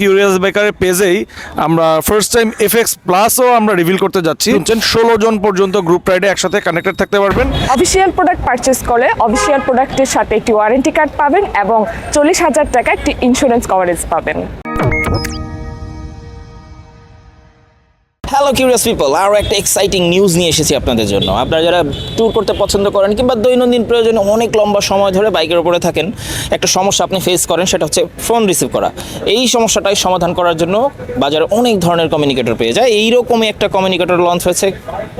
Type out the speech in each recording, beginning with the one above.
Curious বেকারের পেজেই আমরা first time FX প্লাসও আমরা রিভিল করতে যাচ্ছি। শুনছেন ষোলো জন পর্যন্ত গ্রুপ রাইডে একসাথে কানেক্টেড থাকতে পারবেন। অফিসিয়াল প্রোডাক্ট পারচেস করলে অফিসিয়াল প্রোডাক্টের সাথে একটি ওয়ারেন্টি কার্ড পাবেন এবং চল্লিশ হাজার টাকা একটি ইন্স্যুরেন্স কভারেজ পাবেন। হ্যালো কিউরিয়াস পিপল আরও একটা এক্সাইটিং নিউজ নিয়ে এসেছি আপনাদের জন্য। আপনারা যারা ট্যুর করতে পছন্দ করেন কিংবা দৈনন্দিন প্রয়োজনে অনেক লম্বা সময় ধরে বাইকের উপরে থাকেন, একটা সমস্যা আপনি ফেস করেন, সেটা হচ্ছে ফোন রিসিভ করা। এই সমস্যাটাই সমাধান করার জন্য বাজারে অনেক ধরনের কমিউনিকেটর পেয়ে যায়। এইরকমই একটা কমিউনিকেটর লঞ্চ হয়েছে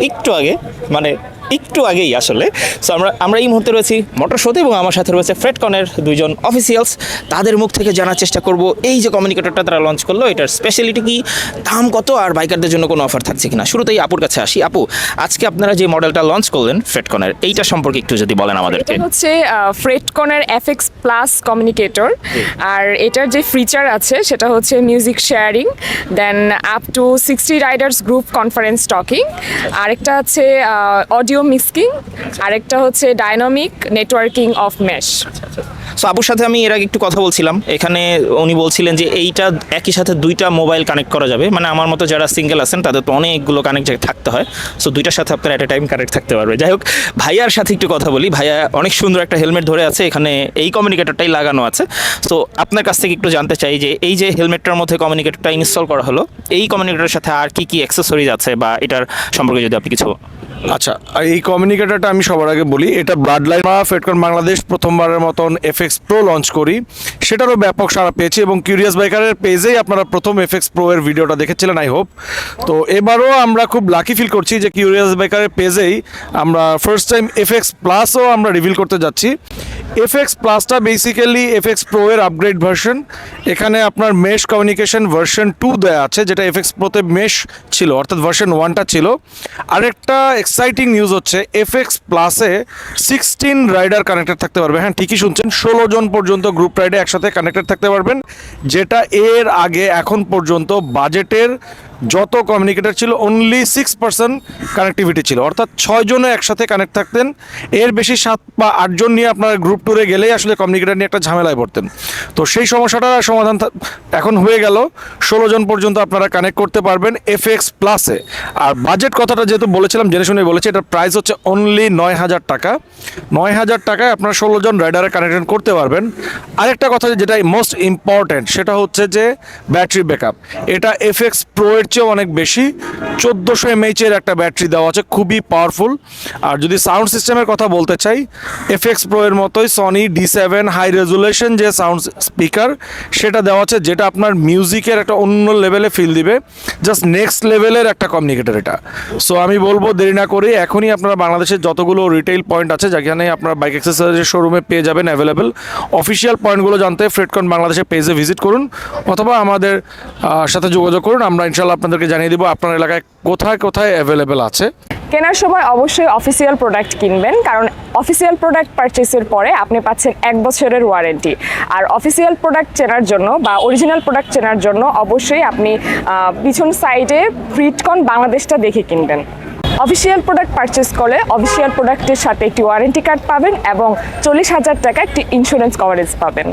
একটু আগে মানে একটু আগেই আসলে। সো আমরা আমরা এই মুহূর্তে রয়েছি মোটর শোতে এবং আমার সাথে রয়েছে ফ্রেডকনের দুইজন অফিসিয়ালস তাদের মুখ থেকে জানার চেষ্টা করব এই যে কমিউনিকেটরটা তারা লঞ্চ করল এটার স্পেশালিটি কি দাম কত আর বাইকারদের জন্য কোনো অফার থাকছে কিনা? শুরুতেই আপুর কাছে আসি। আপু আজকে আপনারা যে মডেলটা লঞ্চ করলেন ফ্রেডকনের এইটা সম্পর্কে একটু যদি বলেন আমাদেরকে। হচ্ছে ফ্রেটকনের এফএক্স প্লাস কমিউনিকেটর আর এটার যে ফিচার আছে সেটা হচ্ছে music sharing then up to sixty riders group conference talking আরেকটা আছে অডিও মিক্সিং, আরেকটা হচ্ছে dynamic networking of mesh. So আপুর সাথে আমি এর আগে একটু কথা বলছিলাম। এখানে উনি বলছিলেন যে এইটা একই সাথে দুইটা মোবাইল কানেক্ট করা যাবে। মানে আমার মতো যারা সিঙ্গেল আছেন, তাদের তো অনেকগুলো কানেক্ট থাকতে হয়। সো দুইটার সাথে আপনার এট এ টাইম কানেক্ট থাকতে পারবে। যাই হোক, ভাইয়ার সাথে একটু কথা বলি। ভাইয়া অনেক সুন্দর একটা হেলমেট ধরে আছে। এখানে এই কমিউনিকেটরটাই লাগানো আছে। সো আপনার কাছ থেকে একটু জানতে চাই যে এই যে হেলমেটটার মধ্যে কমিউনিকেটরটা ইনস্টল করা হলো, এই কমিউনিকেটরের সাথে আর কি কি অ্যাক্সেসরিজ আছে বা এটার সম্পর্কে যদি আপনি কিছু আচ্ছা এই কমিউনিকেটারটা আমি সবার আগে বলি, এটা ব্লাড লাইন বা ফেডকন বাংলাদেশ প্রথমবারের মতন এফএক্স প্রো লঞ্চ করি। সেটারও ব্যাপক সাড়া পেয়েছি এবং কিউরিয়াস বাইকারের পেজেই আপনারা প্রথম এফএক্স প্রো এর ভিডিওটা দেখেছিলেন আই হোপ তো এবারও আমরা খুব লাকি ফিল করছি যে কিউরিয়াস বাইকারের পেজেই আমরা ফার্স্ট টাইম এফএক্স প্লাসও আমরা রিভিল করতে যাচ্ছি। এফএক্স প্লাসটা বেসিক্যালি এফএক্স প্রো এর আপগ্রেড ভার্সন এখানে আপনার মেশ কমিউনিকেশন ভার্সন টু দেওয়া আছে, যেটা এফএক্স প্রোতে মেশ ছিল, অর্থাৎ ভার্সন ওয়ানটা ছিল। আরেকটা এক্সাইটিং নিউজ হচ্ছে এফএক্স প্লাসে সিক্সটিন রাইডার কানেক্টেড থাকতে পারবে। হ্যাঁ ঠিকই শুনছেন, ষোলো জন পর্যন্ত গ্রুপ রাইডে একসাথে কানেক্টেড থাকতে পারবেন, যেটা এর আগে এখন পর্যন্ত বাজেটের যত কমিউনিকেটর ছিল অনলি সিক্স পার্সেন্ট কানেক্টিভিটি ছিল। অর্থাৎ ছয় জনে একসাথে কানেক্ট থাকতেন। এর বেশি সাত বা আটজন নিয়ে আপনার গ্রুপ ট্যুরে গেলেই আসলে কমিউনিকেটর নিয়ে একটা ঝামেলায় পড়তেন। তো সেই সমস্যাটার সমাধান এখন হয়ে গেল। ষোলো জন পর্যন্ত আপনারা কানেক্ট করতে পারবেন এফএক্স প্লাসে আর বাজেট কথাটা যেহেতু বলেছিলাম, জেনে শুনে বলেছি, এটার প্রাইস হচ্ছে অনলি নয় হাজার টাকা। নয় হাজার টাকায় আপনারা ষোলো জন রাইডারে কানেকশন করতে পারবেন। আরেকটা কথা যেটা মোস্ট ইম্পর্ট্যান্ট সেটা হচ্ছে যে ব্যাটারি ব্যাকআপ এটা এফএক্স প্রো এর চেয়েও অনেক বেশি। চোদ্দোশো এমএইচ এর একটা ব্যাটারি দেওয়া আছে, খুবই পাওয়ারফুল আর যদি সাউন্ড সিস্টেমের কথা বলতে চাই এফএক্স প্রো এর মতোই Sony D seven high resolution যে সাউন্ড স্পিকার সেটা দেওয়া আছে, যেটা আপনার মিউজিকের একটা অন্য লেভেলে ফিল দিবে। জাস্ট নেক্সট লেভেলের একটা কমিউনিকেটর এটা। সো আমি বলব দেরি না করে এখনই আপনারা বাংলাদেশের যতগুলো রিটেল পয়েন্ট আছে, যেখানে আপনারা বাইক অ্যাক্সেসরিজের শোরুমে পেয়ে যাবেন অ্যাভেলেবেল অফিসিয়াল পয়েন্টগুলো জানতে ফ্রেডকন বাংলাদেশের পেজে ভিজিট করুন, অথবা আমাদের সাথে যোগাযোগ করুন, আমরা ইনশাল্লাহ আপনাদেরকে জানিয়ে দিব আপনার এলাকায় কোথায় কোথায় অ্যাভেলেবেল আছে। কেনার সময় অবশ্যই অফিসিয়াল প্রোডাক্ট কিনবেন, কারণ অফিসিয়াল প্রোডাক্ট পারচেসের পরে আপনি পাচ্ছেন এক বছরের ওয়ারেন্টি আর অফিসিয়াল প্রোডাক্ট চেনার জন্য বা অরিজিনাল প্রোডাক্ট চেনার জন্য অবশ্যই আপনি পিছন সাইডে ফ্রিটকন বাংলাদেশটা দেখে কিনবেন। অফিসিয়াল প্রোডাক্ট পারচেস করলে অফিসিয়াল প্রোডাক্টের সাথে একটি ওয়ারেন্টি কার্ড পাবেন এবং চল্লিশ হাজার টাকা একটি ইন্স্যুরেন্স কভারেজ পাবেন।